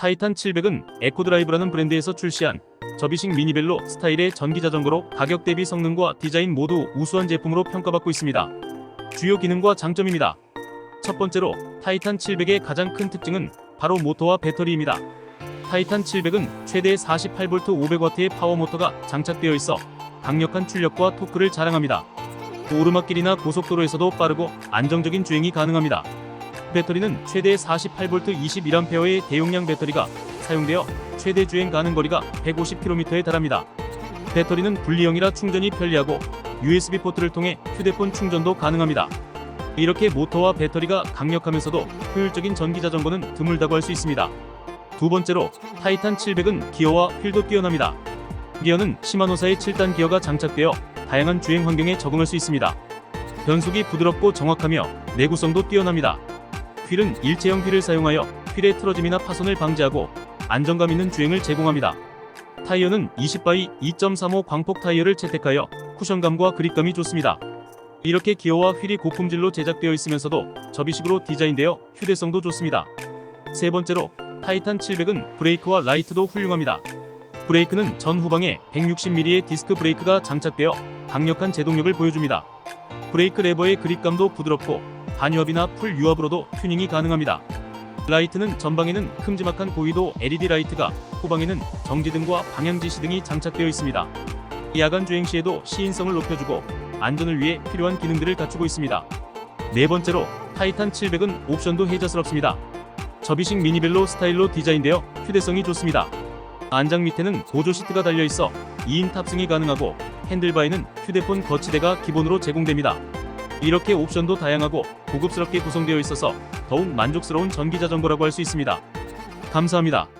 타이탄 700은 에코드라이브라는 브랜드에서 출시한 접이식 미니벨로 스타일의 전기 자전거로 가격 대비 성능과 디자인 모두 우수한 제품으로 평가받고 있습니다. 주요 기능과 장점입니다. 첫 번째로 타이탄 700의 가장 큰 특징은 바로 모터와 배터리입니다. 타이탄 700은 최대 48V 500W의 파워 모터가 장착되어 있어 강력한 출력과 토크를 자랑합니다. 오르막길이나 고속도로에서도 빠르고 안정적인 주행이 가능합니다. 배터리는 최대 48V 21A의 대용량 배터리가 사용되어 최대 주행 가능 거리가 150km에 달합니다. 배터리는 분리형이라 충전이 편리하고 USB 포트를 통해 휴대폰 충전도 가능합니다. 이렇게 모터와 배터리가 강력하면서도 효율적인 전기 자전거는 드물다고 할 수 있습니다. 두 번째로 타이탄 700은 기어와 휠도 뛰어납니다. 기어는 시마노사의 7단 기어가 장착되어 다양한 주행 환경에 적응할 수 있습니다. 변속이 부드럽고 정확하며 내구성도 뛰어납니다. 휠은 일체형 휠을 사용하여 휠의 틀어짐이나 파손을 방지하고 안정감 있는 주행을 제공합니다. 타이어는 20바이 2.35 광폭 타이어를 채택하여 쿠션감과 그립감이 좋습니다. 이렇게 기어와 휠이 고품질로 제작되어 있으면서도 접이식으로 디자인되어 휴대성도 좋습니다. 세 번째로 타이탄 700은 브레이크와 라이트도 훌륭합니다. 브레이크는 전 후방에 160mm의 디스크 브레이크가 장착되어 강력한 제동력을 보여줍니다. 브레이크 레버의 그립감도 부드럽고 반유압이나 풀 유압으로도 튜닝이 가능합니다. 라이트는 전방에는 큼지막한 고위도 LED 라이트가 후방에는 정지등과 방향지시 등이 장착되어 있습니다. 야간 주행 시에도 시인성을 높여주고 안전을 위해 필요한 기능들을 갖추고 있습니다. 네 번째로 타이탄 700은 옵션도 혜자스럽습니다. 접이식 미니벨로 스타일로 디자인되어 휴대성이 좋습니다. 안장 밑에는 보조 시트가 달려 있어 2인 탑승이 가능하고 핸들바에는 휴대폰 거치대가 기본으로 제공됩니다. 이렇게 옵션도 다양하고 고급스럽게 구성되어 있어서 더욱 만족스러운 전기 자전거라고 할 수 있습니다. 감사합니다.